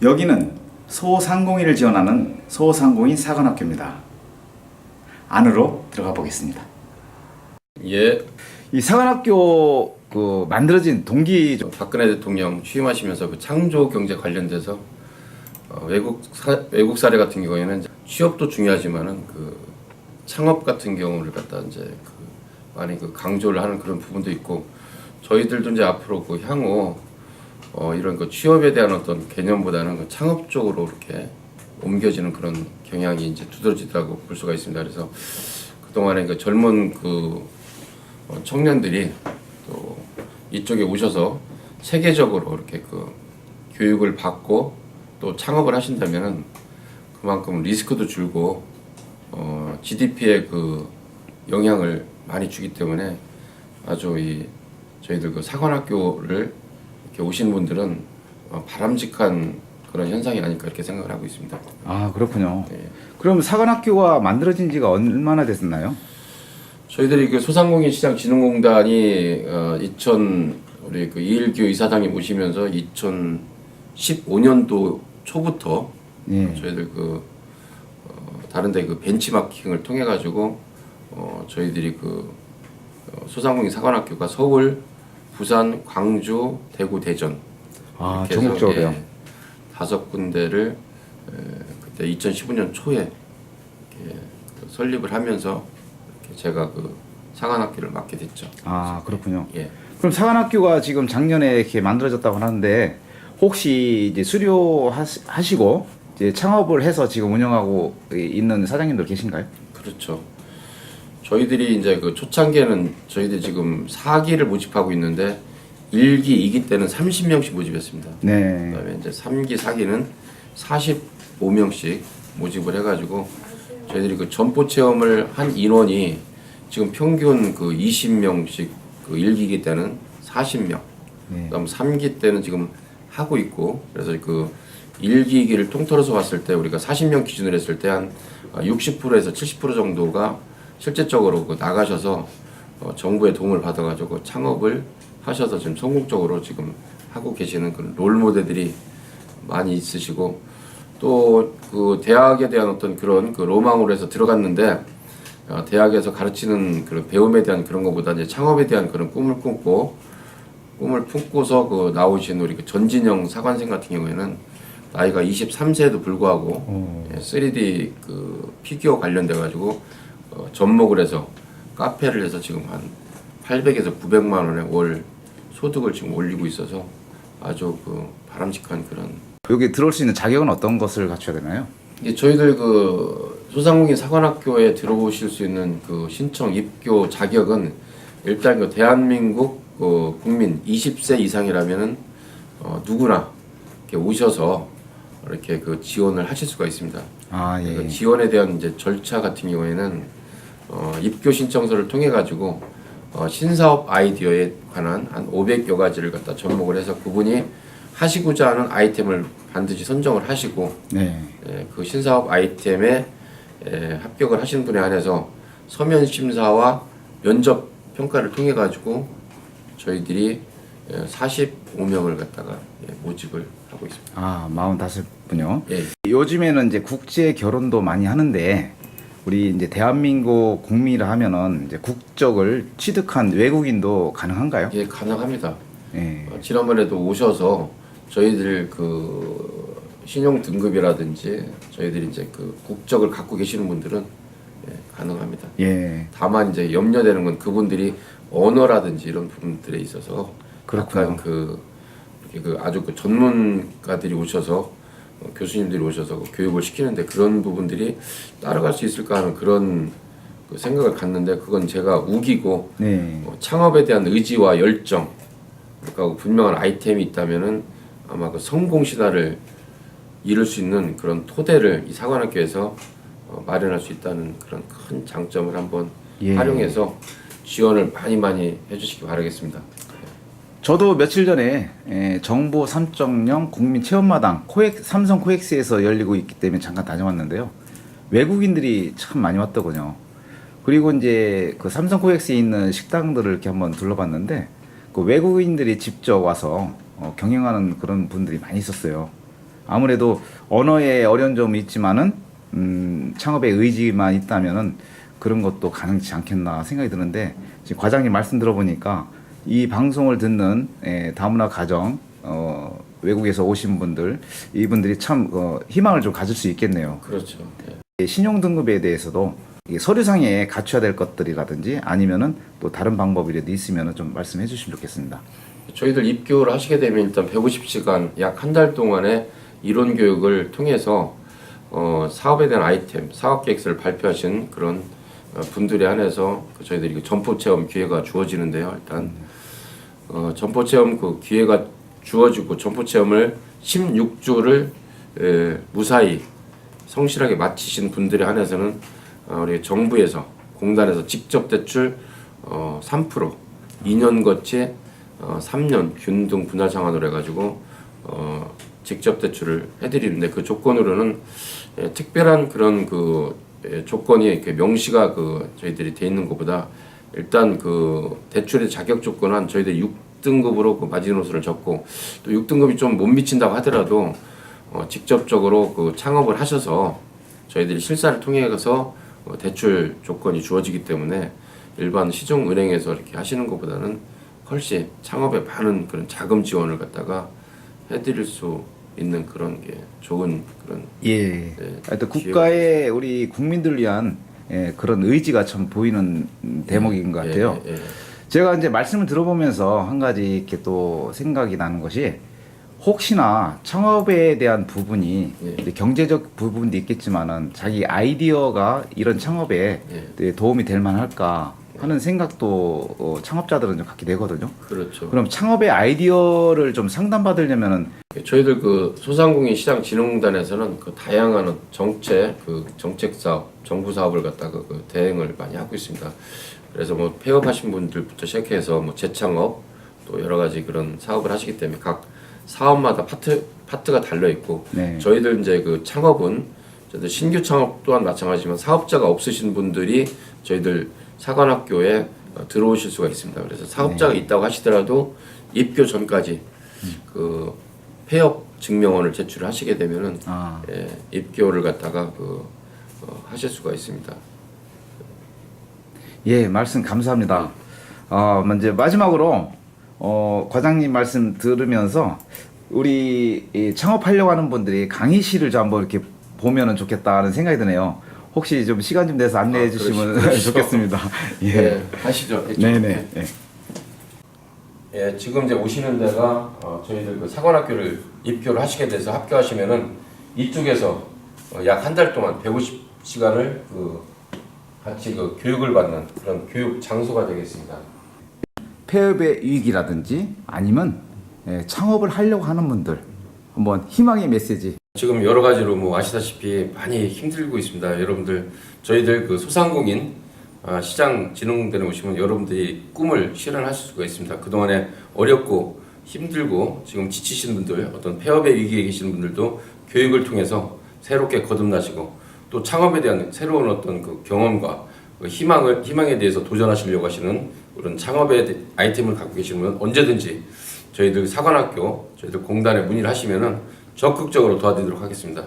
여기는 소상공인을 지원하는 소상공인 사관학교입니다. 안으로 들어가 보겠습니다. 예, 이 사관학교 그 만들어진 동기 좀 박근혜 대통령 취임하시면서 그 창조 경제 관련돼서 어, 외국 사, 외국 사례 같은 경우에는 이제 취업도 중요하지만은 그 창업 같은 경우를 갖다 이제 그 많이 그 강조를 하는 그런 부분도 있고 저희들도 이제 앞으로 그 향후 어, 이런 그 취업에 대한 어떤 개념보다는 그 창업 쪽으로 이렇게 옮겨지는 그런 경향이 이제 두드러지다고 볼 수가 있습니다. 그래서 그동안에 그 젊은 그 어, 청년들이 또 이쪽에 오셔서 세계적으로 이렇게 그 교육을 받고 또 창업을 하신다면은 그만큼 리스크도 줄고 어, GDP에 그 영향을 많이 주기 때문에 아주 이 저희들 그 사관학교를 이렇게 오신 분들은 어, 바람직한 그런 현상이 아닐까 이렇게 생각을 하고 있습니다. 아 그렇군요. 네. 그럼 사관학교가 만들어진 지가 얼마나 됐나요? 저희들이 그 소상공인 시장 진흥공단이 어, 2000 우리 그 이일규 이사장님 오시면서 2015년도 초부터 예. 저희들 그 어, 다른데 그 벤치마킹을 통해 가지고 어, 저희들이 그 어, 소상공인 사관학교가 서울, 부산, 광주, 대구, 대전 아 전국적으로요. 예, 다섯 군데를 에, 그때 2015년 초에 설립을 하면서 제가 그 사관학교를 맡게 됐죠. 아 그렇군요. 예. 그럼 사관학교가 지금 작년에 이렇게 만들어졌다고 하는데 혹시 이제 수료하시고 이제 창업을 해서 지금 운영하고 있는 사장님들 계신가요? 그렇죠. 저희들이 이제 그 초창기에는 저희들이 지금 4기를 모집하고 있는데 1기, 2기 때는 30명씩 모집했습니다. 네. 그다음에 이제 3기, 4기는 45명씩 모집을 해가지고 저희들이 그 점포 체험을 한 인원이 지금 평균 그 20명씩 그 1기기 때는 40명, 네. 그다음 3기 때는 지금 하고 있고 그래서 그 1기기를 통틀어서 봤을 때 우리가 40명 기준으로 했을 때 한 60%에서 70% 정도가 실제적으로 그 나가셔서 어, 정부의 도움을 받아가지고 창업을 하셔서 지금 성공적으로 지금 하고 계시는 그런 롤 모델들이 많이 있으시고 또 그 대학에 대한 어떤 그런 그 로망으로 해서 들어갔는데 어, 대학에서 가르치는 그런 배움에 대한 그런 것보다 이제 창업에 대한 그런 꿈을 꿈고 꿈을 품고서 그 나오신 우리 그 전진영 사관생 같은 경우에는 나이가 23세에도 불구하고 어. 예, 3D 그 피규어 관련돼 가지고 어, 접목을 해서 카페를 해서 지금 한 800에서 900만 원의 월 소득을 지금 올리고 있어서 아주 그 바람직한 그런 여기 들어올 수 있는 자격은 어떤 것을 갖춰야 되나요? 이제 저희들 그 소상공인 사관학교에 들어오실 수 있는 그 신청 입교 자격은 일단 그 대한민국 그 국민 20세 이상이라면은 어 누구나 이렇게 오셔서 이렇게 그 지원을 하실 수가 있습니다. 아그 예. 지원에 대한 이제 절차 같은 경우에는 어, 입교 신청서를 통해 가지고 어, 신사업 아이디어에 관한 한 500여 가지를 갖다 접목을 해서 그분이 하시고자 하는 아이템을 반드시 선정을 하시고 네. 예, 그 신사업 아이템에 예, 합격을 하신 분에 한해서 서면 심사와 면접 평가를 통해 가지고 저희들이 예, 45명을 갖다가 예, 모집을 하고 있습니다. 아 45분요. 예. 요즘에는 이제 국제 결혼도 많이 하는데 우리 이제 대한민국 국민이라 하면은 이제 국적을 취득한 외국인도 가능한가요? 예, 가능합니다. 예. 어, 지난번에도 오셔서 저희들 그 신용 등급이라든지 저희들이 이제 그 국적을 갖고 계시는 분들은 예, 가능합니다. 예. 다만 이제 염려되는 건 그분들이 언어라든지 이런 부분들에 있어서 그렇군요. 약간 그, 이렇게 그 아주 그 전문가들이 오셔서 어, 교수님들이 오셔서 그 교육을 시키는데 그런 부분들이 따라갈 수 있을까 하는 그런 그 생각을 갖는데 그건 제가 우기고 네. 어, 창업에 대한 의지와 열정 그러니까 분명한 아이템이 있다면은 아마 그 성공 신화를 이룰 수 있는 그런 토대를 이 사관학교에서 어, 마련할 수 있다는 그런 큰 장점을 한번 예. 활용해서 지원을 많이 많이 해주시기 바라겠습니다. 저도 며칠 전에 예, 정보 3.0 국민 체험마당 코엑 삼성 코엑스에서 열리고 있기 때문에 잠깐 다녀왔는데요. 외국인들이 참 많이 왔더군요. 그리고 이제 그 삼성 코엑스에 있는 식당들을 이렇게 한번 둘러봤는데 그 외국인들이 직접 와서 어, 경영하는 그런 분들이 많이 있었어요. 아무래도 언어에 어려운 점이 있지만은 음, 창업의 의지만 있다면은 그런 것도 가능치 않겠나 생각이 드는데 지금 과장님 말씀 들어보니까 이 방송을 듣는 에, 다문화 가정 어, 외국에서 오신 분들 이분들이 참 어, 희망을 좀 가질 수 있겠네요. 그렇죠. 예. 이 신용 등급에 대해서도 서류상에 갖춰야 될 것들이라든지 아니면은 또 다른 방법이라도 있으면은 좀 말씀해 주시면 좋겠습니다. 저희들 입교를 하시게 되면 일단 150시간 약 한 달 동안의 이론 교육을 통해서 어, 사업에 대한 아이템, 사업 계획서를 발표하신 그런 어, 분들에 한해서 그 저희들이 그 점포 체험 기회가 주어지는데요. 일단 어, 점포 체험 그 기회가 주어지고 점포 체험을 16주를 에, 무사히 성실하게 마치신 분들에 한해서는 어, 우리 정부에서 공단에서 직접 대출 어, 3% 2년 거치에 어, 3년 균등 분할 상환으로 해가지고 어, 직접 대출을 해드리는데 그 조건으로는 예, 특별한 그런 그 예, 조건이 이렇게 명시가 그 저희들이 돼 있는 것보다 일단 그 대출의 자격 조건은 저희들이 6등급으로 그 마지노선을 적고 또 6등급이 좀 못 미친다고 하더라도 어, 직접적으로 그 창업을 하셔서 저희들이 실사를 통해서 어, 대출 조건이 주어지기 때문에 일반 시중 은행에서 이렇게 하시는 것보다는 훨씬 창업에 많은 그런 자금 지원을 갖다가 해드릴 수 있는 그런 게 좋은 그런 예. 네, 하여튼 국가의 우리 국민들 위한 예, 그런 의지가 참 보이는 음, 대목인 것 같아요. 예, 예. 제가 이제 말씀을 들어보면서 한 가지 이렇게 또 생각이 나는 것이 혹시나 창업에 대한 부분이 예. 경제적 부분도 있겠지만은 자기 아이디어가 이런 창업에 예. 네, 도움이 될 만할까 하는 생각도 어, 창업자들은 좀 갖게 되거든요. 그렇죠. 그럼 창업의 아이디어를 좀 상담받으려면은 저희들 그 소상공인 시장 진흥공단에서는 그 다양한 정책, 그 정책 사업, 정부 사업을 갖다가 그 대행을 많이 하고 있습니다. 그래서 뭐 폐업하신 분들부터 시작해서 뭐 재창업 또 여러 가지 그런 사업을 하시기 때문에 각 사업마다 파트 파트가 달려 있고 네. 저희들 이제 그 창업은 저희들 신규 창업 또한 마찬가지지만 사업자가 없으신 분들이 저희들 사관학교에 어, 들어오실 수가 있습니다. 그래서 사업자가 있다고 하시더라도 입교 전까지 그 폐업 증명원을 제출하시게 되면은 아, 예, 입교를 갖다가 그 어, 하실 수가 있습니다. 예, 말씀 감사합니다. 어, 먼저 마지막으로 어, 과장님 말씀 들으면서 우리 이 창업하려고 하는 분들이 강의실을 좀 한번 이렇게 보면은 좋겠다는 생각이 드네요. 혹시 좀 시간 좀 내서 안내해 아, 주시면 그러시- 그러시죠. 좋겠습니다. 예. 예, 하시죠. 네네. 예. 예, 지금 이제 오시는 데가 어, 저희들 그 사관학교를 입교를 하시게 돼서 합격하시면은 이쪽에서 어, 약한 달 동안 150시간을 그 같이 그 교육을 받는 그런 교육 장소가 되겠습니다. 폐업의 위기라든지 아니면 예, 창업을 하려고 하는 분들 한번 희망의 메시지. 지금 여러 가지로 뭐 아시다시피 많이 힘들고 있습니다. 여러분들 저희들 그 소상공인 아, 시장 진흥대에 오시면 여러분들이 꿈을 실현하실 수가 있습니다. 그동안에 어렵고 힘들고 지금 지치신 분들 어떤 폐업의 위기에 계시는 분들도 교육을 통해서 새롭게 거듭나시고 또 창업에 대한 새로운 어떤 그 경험과 그 희망을 희망에 대해서 도전하시려고 하시는 그런 창업의 대- 아이템을 갖고 계시면 언제든지 저희들 사관학교 저희들 공단에 문의를 하시면은 적극적으로 도와드리도록 하겠습니다.